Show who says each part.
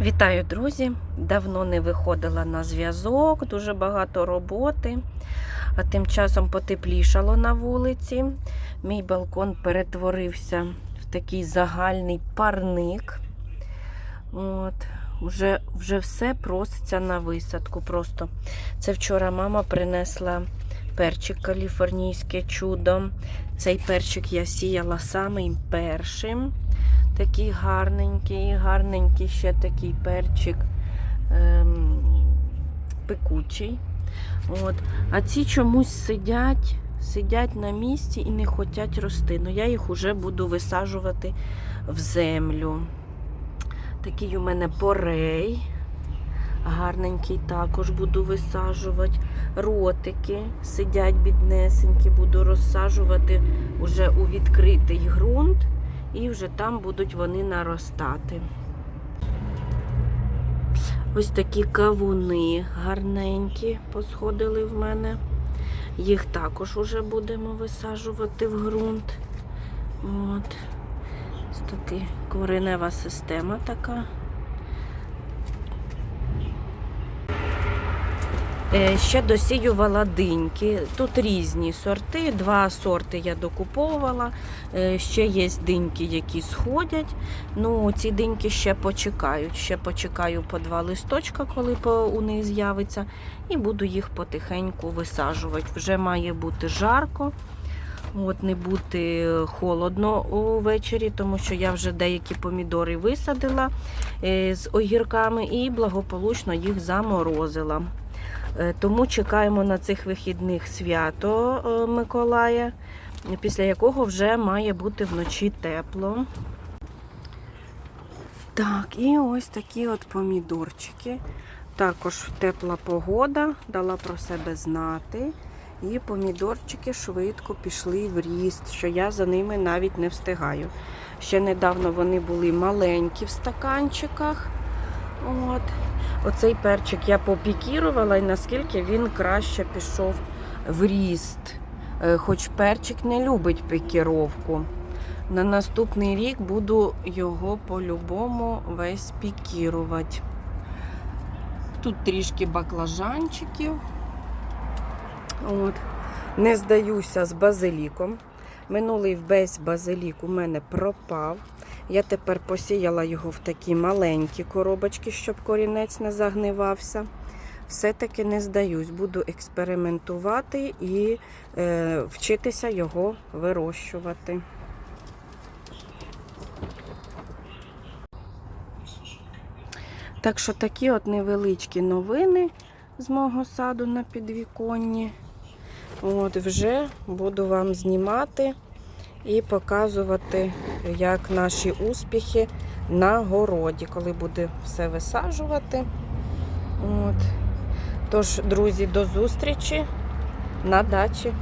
Speaker 1: Вітаю, друзі! Давно не виходила на зв'язок, дуже багато роботи. А тим часом потеплішало на вулиці. Мій балкон перетворився в такий загальний парник. От, вже, вже все проситься на висадку. Просто це вчора мама принесла перчик каліфорнійське чудо. Цей перчик я сіяла самим першим. Такий гарненький, гарненький ще такий перчик ем, пекучий. От. А ці чомусь сидять, сидять на місці і не хочуть рости. Ну я їх вже буду висаджувати в землю. Такий у мене порей. Гарненький також буду висаджувати. Ротики сидять біднесенькі, буду розсаджувати вже у відкритий ґрунт і вже там будуть вони наростати. Ось такі кавуни гарненькі посходили в мене. Їх також уже будемо висаджувати в ґрунт. От. Ось така коренева система така. Ще досіювала диньки. Тут різні сорти, два сорти я докуповувала. Е, Ще є диньки, які сходять. Ну, ці диньки ще почекають. Ще почекаю по два листочка, коли у них з'явиться, і буду їх потихеньку висаджувати. Вже має бути жарко. От не бути холодно увечері, тому що я вже деякі помідори висадила е, з огірками і благополучно їх заморозила. Е, Тому чекаємо на цих вихідних свято е, Миколая, після якого вже має бути вночі тепло. Так, і ось такі от помідорчики. Також тепла погода дала про себе знати. І помідорчики швидко пішли в ріст, що я за ними навіть не встигаю. Ще недавно вони були маленькі в стаканчиках. От. Оцей перчик я попікірувала, і наскільки він краще пішов в ріст. Е, Хоч перчик не любить пікіровку. На наступний рік буду його по-любому весь пікірувати. Тут трішки баклажанчиків. От. Не здаюся з базиліком. Минулий весь базилік у мене пропав. Я тепер посіяла його в такі маленькі коробочки, щоб корінець не загнивався. Все-таки не здаюсь, буду експериментувати і е, вчитися його вирощувати. Так що такі от невеличкі новини з мого саду на підвіконні. От вже буду вам знімати і показувати, як наші успіхи на городі, коли буде все висаджувати. От. Тож, друзі, до зустрічі на дачі.